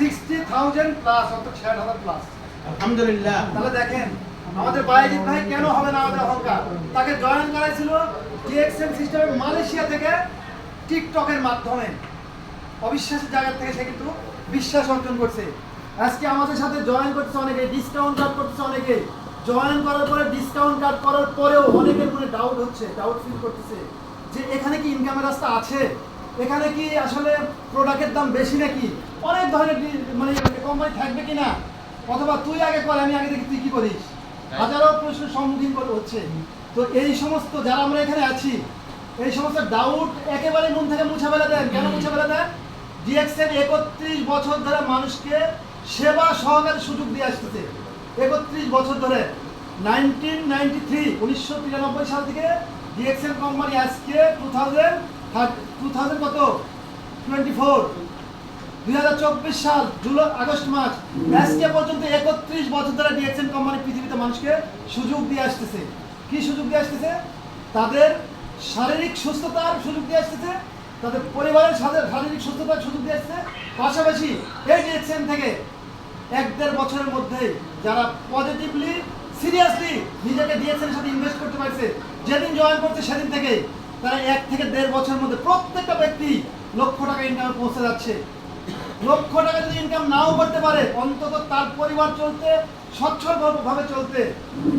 Sixty thousand plus অর্থাৎ ষাট হাজার প্লাস আলহামদুলিল্লাহ। তাহলে দেখেন আমাদের বাইজিৎ ভাই কেন হবে না আমাদের অহংকার? তাকে জয়েন করাইছিল ডিএক্সএম সিস্টেমে মালয়েশিয়া থেকে টিকটকের মাধ্যমে। অবিশ্বাসের জায়গা থেকে সে কিন্তু বিশ্বাস অর্জন করছে। আজকে আমাদের সাথে জয়েন করছে অনেকে ডিসকাউন্ট কার্ড করছে অনেকে। জয়েন করার পরে ডিসকাউন্ট কার্ড করার পরেও অনেকের মনে ডাউট হচ্ছে ডাউট ফিল করতেছে যে এখানে কি ইনকামের রাস্তা আছে? এখানে কি আসলে প্রোডাক্টের দাম বেশি নাকি? অনেক ধরনের মানে কোম্পানি থাকবে কি না অথবা তুই আগে কর আমি আগে দেখি তুই কি করিস? হাজারো প্রশ্নের সম্মুখীন হচ্ছে। তো এই সমস্ত যারা আমরা এখানে আছি এই সমস্ত ডাউট একেবারে মন থেকে মুছে ফেলে দেন। কেন মুছে ফেলে দেন? ডিএক্সের একত্রিশ বছর ধরে মানুষকে সেবা সহকারে সুযোগ দিয়ে আসতেছে। একত্রিশ বছর ধরে। নাইনটিন নাইনটি থ্রি উনিশশো তিরানব্বই সাল থেকে ডিএক্সএল কোম্পানি আজকে টু থাউজেন্ড চব্বিশ সাল, জুলাই, আগস্ট মাস আজকে পর্যন্ত একত্রিশ বছর ধরে ডিএক্সএন কোম্পানি পৃথিবীতে মানুষকে সুযোগ দিয়ে আসতেছে। কি সুযোগ দিয়ে আসতেছে? তাদের শারীরিক সুস্থতার সুযোগ দিয়ে আসতেছে, তাদের পরিবারের সাথে শারীরিক সুস্থতার সুযোগ দিয়ে আসছে পাশাপাশি এই ডিএক্সএন থেকে এক দেড় বছরের মধ্যে যারা পজিটিভলি সিরিয়াসলি নিজেকে ডিএক্সএন সাথে ইনভেস্ট করতে পারছে, যেদিন জয়েন করছে সেদিন থেকে তারা এক থেকে দেড় বছরের মধ্যে প্রত্যেকটা ব্যক্তি লক্ষ টাকা ইনকামে পৌঁছে যাচ্ছে। লক্ষ টাকা যদি ইনকাম নাও করতে পারে, অন্তত তার পরিবার চলতে সচ্ছল ভাবে চলতে,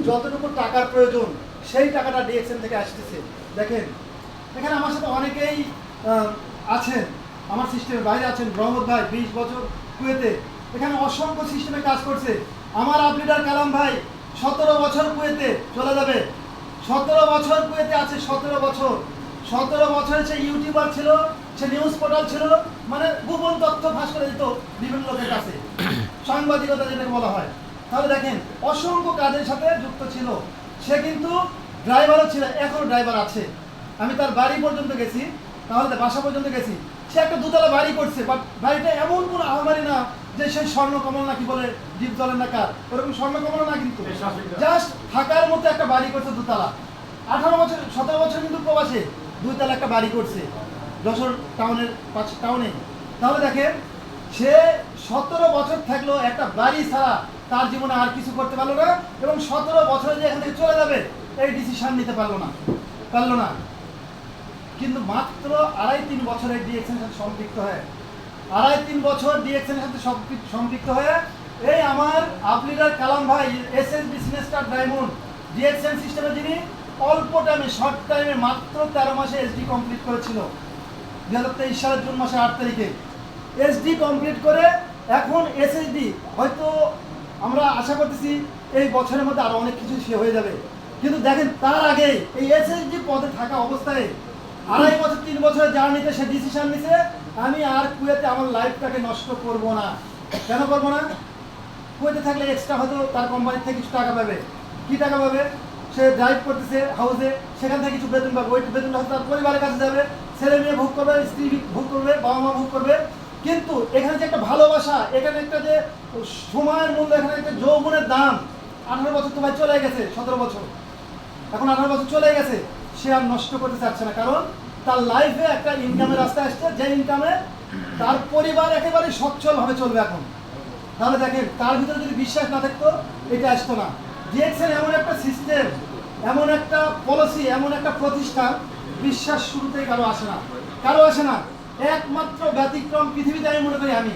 যতটুকু টাকার প্রয়োজন, সেই টাকাটা ডিএক্সএন থেকে আসতেছে। দেখেন, এখানে আমার সাথে অনেকেই আছেন, আমার সিস্টেমের বাইরে আছেন, রহমত ভাই, বিশ বছর কুয়েতে। এখানে অসংখ্য সিস্টেমে কাজ করছে। আমার আপলিডার কালাম ভাই, সতেরো বছর কুয়েতে চলে যাবে। সতেরো বছর কুয়েতে আছে সতেরো বছর। সতেরো বছরে সে ইউটিউবার ছিল সে নিউজ পোর্টাল ছিল মানে গোপন তথ্য ফাঁস করে দিত বিভিন্ন লোকের কাছে। সাংবাদিকতা যেটাকে বলা হয়। তাহলে দেখেন অসংখ্য কাজের সাথে যুক্ত ছিল। সে কিন্তু ড্রাইভারও ছিল এখনও ড্রাইভার আছে। আমি তার বাড়ি পর্যন্ত গেছি তাহলে বাসা পর্যন্ত গেছি। সে একটা দুতলা বাড়ি করছে বাট বাড়িটা এমন কোনো আলমারি না যে সেই স্বর্ণ কমল নাকি বলে ডিপ জলের না কার ওরকম স্বর্ণ কমল না কিন্তু। জাস্ট থাকার মতো একটা বাড়ি করছে দুতলা। আঠারো বছর সতেরো বছর কিন্তু প্রবাসে দুইতলা একটা বাড়ি করছে যশোর টাউনের পাশে টাউনে। তাহলে দেখেন সে সতেরো বছর থাকল একটা বাড়ি ছাড়া তার জীবনে আর কিছু করতে পারল না এবং সতেরো বছরে যে এখান থেকে চলে যাবে এই ডিসিশন নিতে পারল না পারল না। কিন্তু মাত্র আড়াই তিন বছরে ডিএক্সের সাথে সম্পৃক্ত হয়ে, আড়াই তিন বছর ডিএক্সের সাথে সম্পৃক্ত হয়ে, এই আমার আপলিডার কালাম ভাই S S business star diamond DXN সিস্টেমে যিনি অল্প টাইমে শর্ট টাইমে মাত্র তেরো মাসে এসডি কমপ্লিট করেছিল দুই হাজার তেইশ সালের জুন মাসের আট তারিখে। এসডি কমপ্লিট করে এখন এসএসডি হয়তো আমরা আশা করতেছি এই বছরের মধ্যে আরও অনেক কিছু সে হয়ে যাবে। কিন্তু দেখেন, তার আগে এই এসএসডি পদে থাকা অবস্থায় আড়াই বছর, তিন বছরের জার্নিতে সে ডিসিশন নিছে, আমি আর কুয়েতে আমার লাইফটাকে নষ্ট করব না। কেন করব না? কুয়েতে থাকলে এক্সট্রা হয়তো তার কোম্পানি থেকে কিছু টাকা পাবে। কি টাকা পাবে? সে ড্রাইভ করতেছে হাউসে সেখান থেকে কিছু বেতন পাবে। ওই বেতনটা হয়তো তার পরিবারের কাছে যাবে, ছেলে মেয়ে ভোগ করবে, স্ত্রী ভোগ করবে, বাবা মা ভোগ করবে। কিন্তু এখানে যে একটা ভালোবাসা, এখানে একটা যে সময়ের মূল্য, এখানে একটা যৌবনের দাম, আঠারো বছর তো ভাই চলে গেছে, সতেরো বছর। এখন আঠারো বছর চলে গেছে। সে আর নষ্ট করতে চাচ্ছে না, কারণ তার লাইফে একটা ইনকামের রাস্তা আসছে, যে ইনকামে তার পরিবার একেবারে সচ্ছলভাবে চলবে এখন। তাহলে দেখেন, তার ভিতরে যদি বিশ্বাস না থাকতো, এটা আসতো না। ডিএক্সেন এমন একটা সিস্টেম এমন একটা পলিসি এমন একটা প্রতিষ্ঠান, বিশ্বাস শুরুতেই কারও আসে না। কারও আসে না। একমাত্র ব্যতিক্রম পৃথিবীতে আমি মনে করি আমি।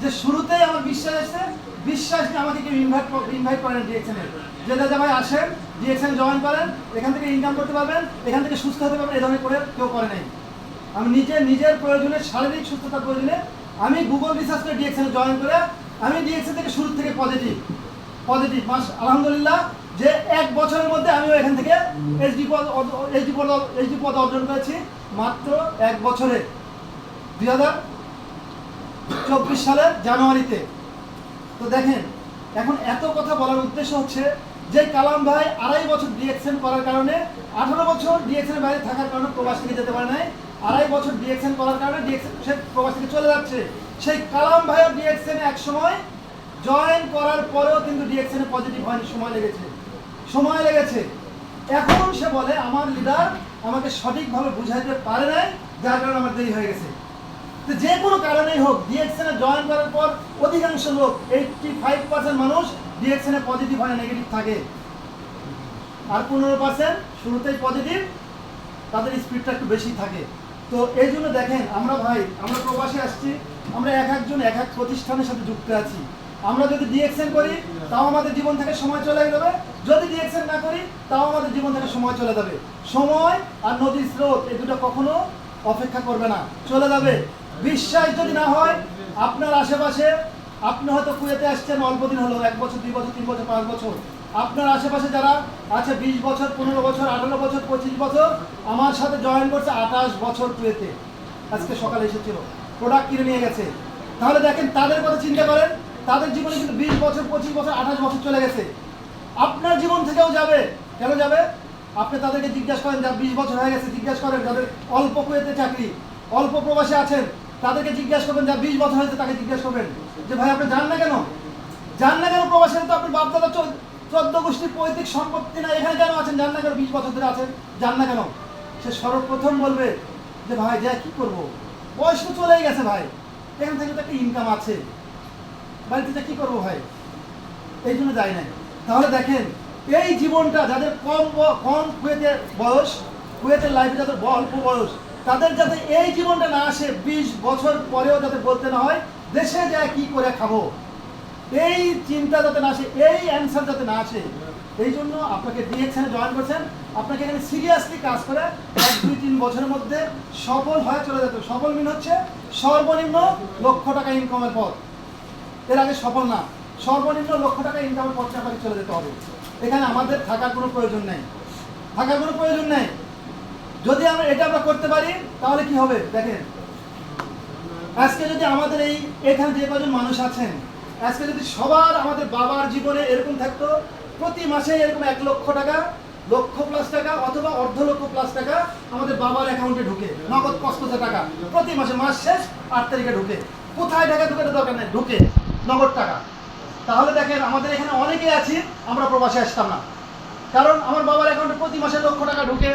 যে শুরুতেই আমার বিশ্বাস এসেছে বিশ্বাস নিয়ে কেউ ইনভাইট ইনভাইট করেন ডিএক্সএনে যে দাদা ভাই আসেন ডিএক্সএন জয়েন করেন, এখান থেকে ইনকাম করতে পারবেন, এখান থেকে সুস্থ হতে পারবেন, এ ধরনের করে কেউ করে নাই। আমি নিজে, নিজের প্রয়োজনে, শারীরিক সুস্থতার প্রয়োজনে, আমি গুগল রিসার্চ করে ডিএক্সএনে জয়েন করে, আমি ডিএক্সএন থেকে শুরু থেকে পজিটিভ পজিটিভ মাস, আলহামদুলিল্লাহ, যে এক বছরের মধ্যে আমিও এখান থেকে এইচডি পদ এইচডি পদ এইচডি পদ অর্জন করেছি, মাত্র এক বছরে। দুই হাজার চব্বিশ সালের জানুয়ারিতে। তো দেখেন, এখন এত কথা বলার উদ্দেশ্য হচ্ছে যে কালাম ভাই আড়াই বছর ডিএক্সএন করার কারণে, আঠারো বছর ডিএক্সএন বাইরে থাকার কারণে প্রবাস থেকে যেতে পারে নাই। আড়াই বছর ডিএক্সএন করার কারণে ডিএক্সএন সে প্রবাস থেকে চলে যাচ্ছে। সেই কালাম ভাইয়ের ডিএক্সএন এক সময় জয়েন করার পরেও কিন্তু ডিএক্সএনে পজিটিভ হয়নি, সময় লেগেছে। সময় লেগেছে। এখন সে বলে, আমার লিডার আমাকে সঠিকভাবে বুঝাইতে পারে নাই, যার কারণে আমার দেরি হয়ে গেছে। তো যে কোনো কারণেই হোক ডিএক্সএনে জয়েন করার পর অধিকাংশ লোক এইটটি ফাইভ পার্সেন্ট মানুষ ডিএক্সএনে পজিটিভ হয় নেগেটিভ থাকে। আর পনেরো পার্সেন্ট শুরুতেই পজিটিভ তাদের স্পিডটা একটু বেশি থাকে। তো এই জন্য দেখেন, আমরা ভাই, আমরা প্রবাসে আসছি, আমরা এক একজন, এক এক প্রতিষ্ঠানের সাথে যুক্ত আছি। আমরা যদি ডিএক্সএন করি, তাও আমাদের জীবন থেকে সময় চলে যাবে। যদি ডিএক্সএন না করি, তাও আমাদের জীবন থেকে সময় চলে যাবে। সময় আর নদীর স্রোত এই দুটো কখনো অপেক্ষা করবে না। চলে যাবে। বিশ্বাস যদি না হয়, আপনার আশেপাশে, আপনি হয়তো কুয়েতে আসছেন, অল্প দিন হলো, এক বছর, দুই বছর, তিন বছর, পাঁচ বছর। আপনার আশেপাশে যারা আছে, বিশ বছর, পনেরো বছর, আঠারো বছর, পঁচিশ বছর, আমার সাথে জয়েন করছে আঠাশ বছর কুয়েতে। আজকে সকালে এসেছিল। প্রোডাক্ট কিনে নিয়ে গেছে। তাহলে দেখেন, তাদের কথা চিন্তা করেন তাদের জীবনে কিন্তু বিশ বছর, পঁচিশ বছর, আঠাশ বছর চলে গেছে। আপনার জীবন থেকেও যাবে। কেন যাবে? আপনি তাদেরকে জিজ্ঞাসা করেন, যার বিশ বছর হয়ে গেছে, জিজ্ঞাসা করেন, যাদের অল্প কুয়েতে চাকরি, অল্প প্রবাসে আছেন তাদেরকে জিজ্ঞাসা করবেন, যা বিশ বছর হয়েছে তাকে জিজ্ঞাসা করবেন যে, ভাই, আপনি যান না কেন? যান না কেন প্রবাসে তো আপনি বাপদাদা চোদ্দ গোষ্ঠী পৈতৃক সম্পত্তি না, এখানে কেন আছেন? জান না কেন, বিশ বছর ধরে আছেন জান না কেন? সে সর্বপ্রথম বলবে যে, ভাই, যা, কি করব? বয়স তো চলেই গেছে, ভাই। এখান থেকে তো একটা ইনকাম আছে। বাড়িতে যা কি করব, ভাই? এই জন্য যাই নাই। তাহলে দেখেন, এই জীবনটা যাদের কম কম কুয়েতের বয়স, কুয়েতের লাইফে যাদের অল্প বয়স তাদের যাতে এই জীবনটা না আসে, বিশ বছর পরেও যাতে বলতে না হয়, দেশে যায় কি করে খাব? এই চিন্তা যাতে না আসে, এই অ্যান্সার যাতে না আসে, এই জন্য আপনাকে ডিএক্সএনে জয়েন করছেন। আপনাকে এখানে সিরিয়াসলি কাজ করে এক, দুই, তিন বছরের মধ্যে সফল হয়ে চলে যেত সফল মিন হচ্ছে সর্বনিম্ন লক্ষ টাকা ইনকামের পথ। এর আগে সফল না, সর্বনিম্ন লক্ষ টাকা ইনকামের পথে আপনাকে চলে যেতে হবে। এখানে আমাদের থাকার কোনো প্রয়োজন নেই। থাকার কোনো প্রয়োজন নেই। যদি আমরা এটা আমরা করতে পারি, তাহলে কি হবে? দেখেন। আজকে যদি আমাদের এই, এখানে যে কজন মানুষ আছেন, আজকে যদি সবার আমাদের বাবার জীবনে এরকম থাকতো, প্রতি মাসে এরকম এক লক্ষ টাকা, লক্ষ প্লাস টাকা অথবা অর্ধ লক্ষ প্লাস টাকা আমাদের বাবার অ্যাকাউন্টে ঢুকে। নগদ কষ্টতে টাকা প্রতি মাসে, মাস শেষ, আট তারিখে ঢুকে। কোথায় টাকা ঢুকে দরকার নেই ঢুকে। নগদ টাকা। তাহলে দেখেন, আমাদের এখানে অনেকে আছি, আমরা প্রবাসে আসতাম না। কারণ আমার বাবার অ্যাকাউন্টে প্রতি মাসে লক্ষ টাকা ঢুকে।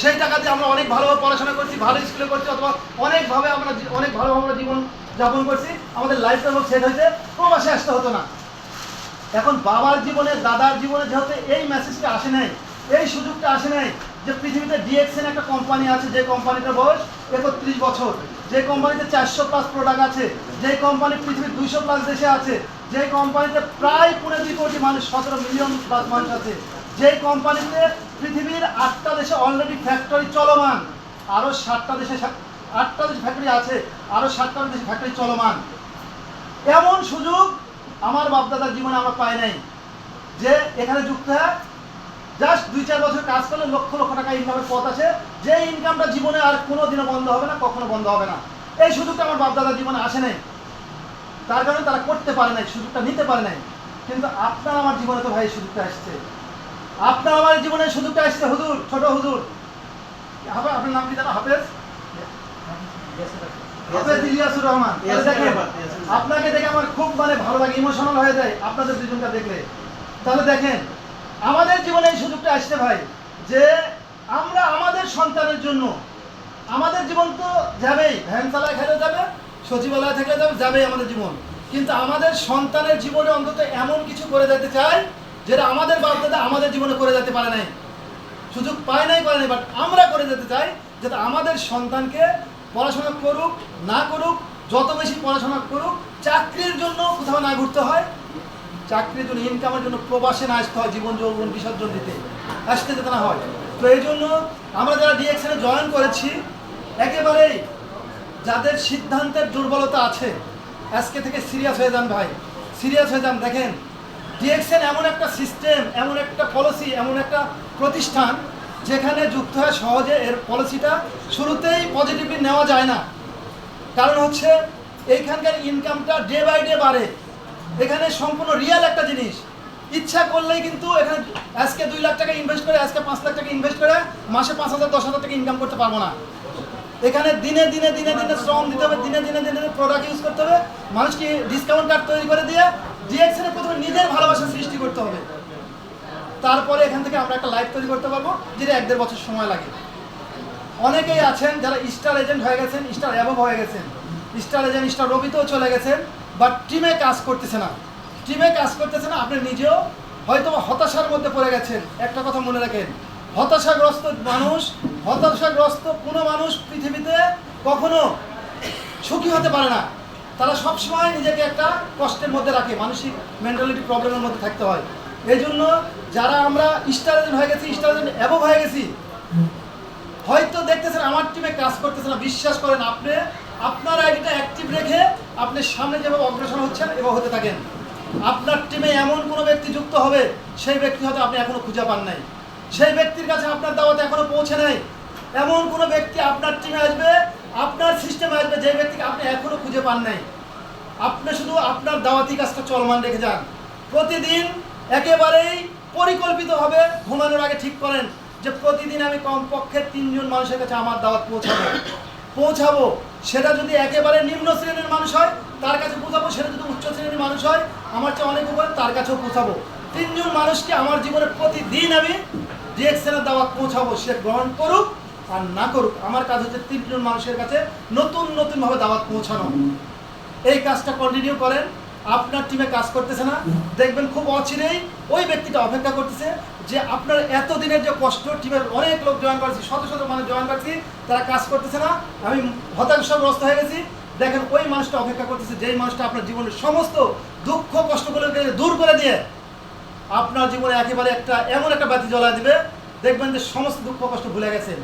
সেই টাকা দিয়ে আমরা অনেক ভালোভাবে পড়াশোনা করছি, ভালো স্কুলে করছি, অথবা অনেকভাবে আমরা অনেক ভালোভাবে আমরা জীবন যাপন করছি। আমাদের লাইফটা সেট হয়েছে, প্রবাসে আসতে হতো না। এখন বাবার জীবনে, দাদার জীবনে যেহেতু এই মেসেজটা আসে নাই, এই সুযোগটা আসে নাই যে পৃথিবীতে ডিএক্সএন একটা কোম্পানি আছে, যে কোম্পানিটার বয়স একত্রিশ বছর, যে কোম্পানিতে চারশো প্লাস প্রোডাক্ট আছে, যে কোম্পানি পৃথিবীর দুইশো প্লাস দেশে আছে, যে কোম্পানিতে প্রায় পনেরো দুই কোটি মানুষ, সতেরো মিলিয়ন প্লাস মানুষ আছে, যে কোম্পানিতে পৃথিবীর আটটা দেশে অলরেডি ফ্যাক্টরি চলমান। আরও সাতটা দেশে আটটা দেশে ফ্যাক্টরি আছে আরও সাতটা দেশে ফ্যাক্টরি চলমান। এমন সুযোগ আমার বাপদাদার জীবনে আমরা পাই নাই, যে এখানে যুক্ত হয়ে জাস্ট দুই চার বছর কাজ করলে লক্ষ লক্ষ টাকা ইনকামের পথ আছে, যে ইনকামটা জীবনে আর কোনো দিনও বন্ধ হবে না, কখনো বন্ধ হবে না। এই সুযোগটা আমার বাপদাদার জীবনে আসে নাই। তার কারণে তারা করতে পারে নাই, সুযোগটা নিতে পারে নাই। কিন্তু আপনার আমার জীবনে তো ভাই সুযোগটা আসছে আপনার আমার জীবনে সুযোগটা আসছে হুজুর ছোট হুজুর। আপনার নাম কি জানো? হাফেজ? হাফেজ ইলিয়াসুর রহমান। আপনাকে দেখে আমার খুব মানে ভালো লাগে ইমোশনাল হয়ে যায় আপনাদের দুজনটা দেখলে। তাহলে দেখেন আমাদের জীবনে এই সুযোগটা আসছে ভাই যে আমরা আমাদের সন্তানের জন্য আমাদের জীবন তো যাবেই ভ্যান চালায় খেলে যাবে সচিবালয় থেকে যাবে যাবেই আমাদের জীবন। কিন্তু আমাদের সন্তানের জীবনে অন্তত এমন কিছু করে যেতে চাই যেটা আমাদের বাপদাদা আমাদের জীবনে করে যেতে পারে নাই। সুযোগ পায় নাই পারে নাই বাট আমরা করে যেতে চাই যাতে আমাদের সন্তানকে পড়াশোনা করুক, না করুক, যত বেশি পড়াশোনা করুক, চাকরির জন্য কোথাও না ঘুরতে হয়। চাকরির জন্য ইনকামের জন্য প্রবাসে না আসতে হয়, জীবন যৌবন, বিসর্জন দিতে। আসতে যেতে না হয়। তো এই জন্য আমরা যারা ডিএক্সএনে জয়েন করেছি, একেবারেই যাদের সিদ্ধান্তের দুর্বলতা আছে, আজকে থেকে সিরিয়াস হয়ে যান ভাই। সিরিয়াস হয়ে যান, দেখেন। ডিএক্সএন এমন একটা সিস্টেম, এমন একটা পলিসি, এমন একটা প্রতিষ্ঠান যেখানে যুক্ত হয় সহজে, এর পলিসিটা শুরুতেই পজিটিভলি নেওয়া যায় না। কারণ হচ্ছে এইখানকার ইনকামটা ডে বাই ডে বাড়ে। এখানে সম্পূর্ণ রিয়েল একটা জিনিস। ইচ্ছা করলেই কিন্তু এখানে আজকে দুই লাখ টাকা ইনভেস্ট করে, আজকে পাঁচ লাখ টাকা ইনভেস্ট করে, মাসে পাঁচ হাজার, দশ হাজার টাকা ইনকাম করতে পারব না। এখানে দিনে দিনে দিনে দিনে শ্রম দিতে হবে, দিনে দিনে দিনে প্রোডাক্ট ইউজ করতে হবে। মানুষকে ডিসকাউন্ট কার্ড তৈরি করে দিয়ে ডিএক্সএনে প্রথমে নিজের ভালোবাসা সৃষ্টি করতে হবে, তারপরে এখান থেকে আমরা একটা লাইফ তৈরি করতে পারব, যেটা এক দেড় বছর সময় লাগে। অনেকেই আছেন যারা স্টার এজেন্ট হয়ে গেছেন স্টার অ্যাবভ হয়ে গেছেন। স্টার এজেন্ট স্টার রবিতেও চলে গেছেন বাট টিমে কাজ করতেছে না। টিমে কাজ করতেছে না, আপনি নিজেও হয়তো হতাশার মধ্যে পড়ে গেছেন। একটা কথা মনে রাখেন, হতাশাগ্রস্ত মানুষ, হতাশাগ্রস্ত কোনো মানুষ পৃথিবীতে কখনো সুখী হতে পারে না। তারা সবসময় নিজেকে একটা কষ্টের মধ্যে রাখে, মানসিক মেন্টালিটি প্রবলেমের মধ্যে থাকতে হয়। এই জন্য যারা আমরা স্টার এজেন্ট হয়ে গেছি স্টার এজেন্ট অ্যাবভ হয়ে গেছি, হয়তো দেখতেছেন আমার টিমে কাজ করতেছে না, বিশ্বাস করেন আপনি, আপনার আইডিটা অ্যাক্টিভ রেখে আপনি সামনে যেভাবে অগ্রসর হচ্ছেন এবং হতে থাকেন। আপনার টিমে এমন কোনো ব্যক্তি যুক্ত হবে, সেই ব্যক্তি হয়তো আপনি এখনও খুঁজে পান নাই। সেই ব্যক্তির কাছে আপনার দাওয়াত এখনও পৌঁছে নাই। এমন কোনো ব্যক্তি আপনার টিমে আসবে আপনার সিস্টেমে আসবে, যে ব্যক্তিকে আপনি এখনও খুঁজে পান নাই। আপনি শুধু আপনার দাওয়াতি কাজটা চলমান রেখে যান। প্রতিদিন একেবারেই পরিকল্পিতভাবে ঘুমানোর আগে ঠিক করেন যে প্রতিদিন আমি কমপক্ষে তিনজন মানুষের কাছে আমার দাওয়াত পৌঁছাবো। পৌঁছাবো। সেটা যদি একেবারে নিম্ন শ্রেণির মানুষ হয়, তার কাছে পৌঁছাবো। সেটা যদি উচ্চ শ্রেণির মানুষ হয়, আমার চেয়ে অনেক উপরে, তার কাছেও পৌঁছাবো। তিনজন মানুষকে আমার জীবনে প্রতিদিন আমি ডিএক্সেনের দাওয়াত পৌঁছাবো। সে গ্রহণ করুক আর না করুক, আমার কাজ হচ্ছে তিনজন মানুষের কাছে নতুন, নতুনভাবে দাওয়াত পৌঁছানো। এই কাজটা কন্টিনিউ করেন, আপনার টিমে কাজ করতেছে না, দেখবেন খুব অচিরেই ওই ব্যক্তিটা অপেক্ষা করতেছে যে আপনার এতদিনের যে কষ্ট টিমের অনেক লোক জয়েন করেছি, শত শত মানুষ জয়েন করছি, তারা কাজ করতেছে না, আমি হতাশাগ্রস্ত হয়ে গেছি। দেখেন ওই মানুষটা অপেক্ষা করতেছে, যেই মানুষটা আপনার জীবনের সমস্ত দুঃখ, কষ্টগুলোকে দূর করে দিয়ে আপনার জীবনে একেবারে একটা, এমন একটা বাতি জ্বলা দিবে, দেখবেন যে সমস্ত দুঃখ, কষ্ট ভুলে গেছেন।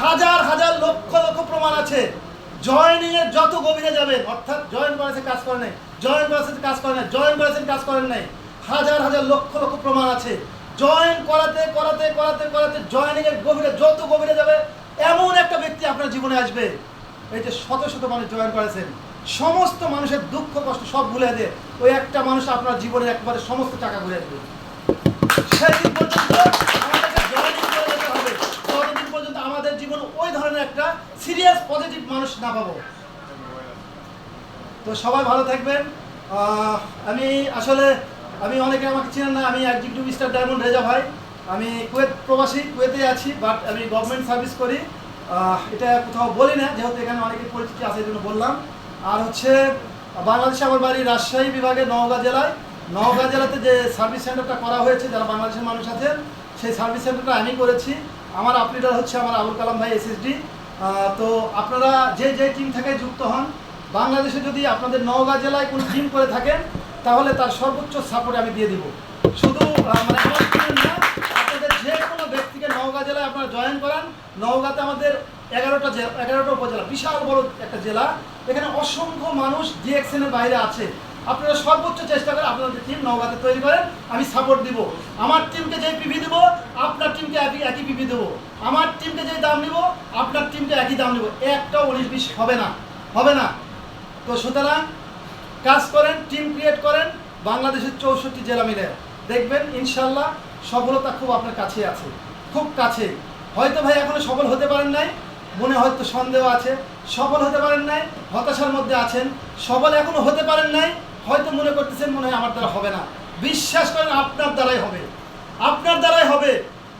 হাজার হাজার লক্ষ লক্ষ প্রমাণ আছে। জয়েনিং এর যত গভীরে যাবেন, অর্থাৎ জয়েন করেছে কাজ করে নাই, জয়েন করেছেন কাজ করে নাই, জয়েন করেছেন কাজ করেন নাই, হাজার হাজার লক্ষ লক্ষ প্রমাণ আছে। জয়েন করাতে করাতে করাতে করাতে জয়েনিং এর গভীরে যত গভীরে যাবে, এমন একটা ব্যক্তি আপনার জীবনে আসবে। এই যে শত শত মানুষ জয়েন করেছেন, সমস্ত মানুষের দুঃখ, কষ্ট সব ভুলে দিয়ে ওই একটা মানুষ আপনার জীবনের একবারে সমস্ত টাকা ঘুরে আসবে সেই পর্যন্ত আমাদেরকে joining করে যেতে হবে। ততদিন পর্যন্ত আমাদের জীবন ওই ধরনের একটা সিরিয়াস পজিটিভ মানুষ না পাবো। তো সবাই ভালো থাকবেন। আমি আসলে, আমি অনেকে আমাকে চিনেন না, আমি এক্সিকিউটিভ স্টার ডায়মন্ড রেজা ভাই। আমি কুয়েত প্রবাসী, কুয়েতে আছি বাট আমি গভর্নমেন্ট সার্ভিস করি। এটা কোথাও বলি না, যেহেতু এখানে অনেকে পরিচিতি আছে, এই জন্য বললাম। আর হচ্ছে, বাংলাদেশে আমার বাড়ি রাজশাহী বিভাগে নওগাঁ জেলায়। নওগাঁ জেলাতে যে সার্ভিস সেন্টারটা করা হয়েছে, যারা বাংলাদেশের মানুষ আছেন সেই সার্ভিস সেন্টারটা আমি করেছি। আমার আপলিডার হচ্ছে আমার আবুল কালাম ভাই এসএসডি তো আপনারা যে যে টিম থেকে যুক্ত হন, বাংলাদেশে যদি আপনাদের নওগাঁ জেলায় কোনো টিম করে থাকেন, তাহলে তার সর্বোচ্চ সাপোর্ট আমি দিয়ে দিব। শুধু মানে আপনাদের যে কোনো ব্যক্তিকে নওগাঁ জেলায় আপনারা জয়েন করান। নওগাঁতে আমাদের এগারোটা জেলা, এগারোটা উপজেলা, বিশাল বড় একটা জেলা। এখানে অসংখ্য মানুষ ডিএক্সএনের বাইরে আছে। আপনারা সর্বোচ্চ চেষ্টা করে আপনাদের টিম নওগাঁতে তৈরি করেন। আমি সাপোর্ট দিব। আমার টিমকে যে পিভি দেবো, আপনার টিমকে একই একই পিভি দেবো। আমার টিমকে যেই দাম নিব, আপনার টিমকে একই দাম নেব। একটাও উনিশ বিশ হবে না হবে না। তো সুতরাং কাজ করেন টিম ক্রিয়েট করেন, বাংলাদেশের চৌষট্টি জেলা মিলে। দেখবেন ইনশাল্লাহ সফলতা খুব আপনার কাছে আছে। খুব কাছে। হয়তো ভাই এখনও সফল হতে পারেন নাই, মনে হয়তো সন্দেহ আছে। সফল হতে পারেন নাই, হতাশার মধ্যে আছেন। সফল এখনও হতে পারেন নাই হয়তো মনে করতেছেন মনে হয় আমার দ্বারা হবে না। বিশ্বাস করেন আপনার দ্বারাই হবে। আপনার দ্বারাই হবে।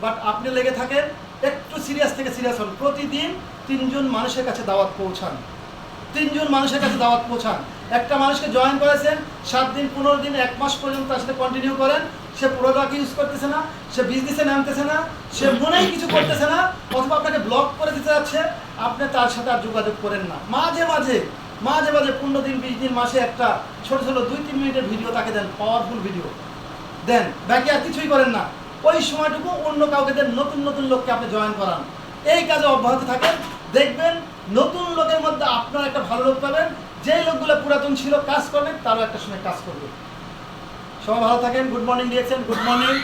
বাট আপনি লেগে থাকেন, একটু সিরিয়াস থেকে সিরিয়াস হন। প্রতিদিন তিনজন মানুষের কাছে দাওয়াত পৌঁছান। তিনজন মানুষের কাছে দাওয়াত পৌঁছান। একটা মানুষকে জয়েন করেছেন, সাত দিন, পনেরো দিন, এক মাস পর্যন্ত তার সাথে কন্টিনিউ করেন। সে প্রোডাক্ট ইউজ করতেছে না, সে বিজনেসে নামতেছে না, সে মনেই কিছু করতেছে না, অথবা আপনাকে ব্লক করে দিতে যাচ্ছে, আপনি তার সাথে আর যোগাযোগ করেন না। মাঝে মাঝে মাঝে মাঝে পনেরো দিন, বিশ দিন, মাসে একটা ছোট ছোট দুই, তিন মিনিটের ভিডিও তাকে দেন পাওয়ারফুল ভিডিও দেন ব্যাকে আর কিছুই করেন না। ওই সময়টুকু অন্য কাউকে দেন, নতুন নতুন লোককে আপনি জয়েন করান। এই কাজে অব্যাহত থাকেন। দেখবেন নতুন লোকের মধ্যে আপনার একটা ভালো লোক পাবেন। যে লোকগুলো পুরাতন ছিল, কাজ করবে, তারও একটা সময় কাজ করবে। সবাই ভালো থাকেন। গুড মর্নিং দিয়েছেন গুড মর্নিং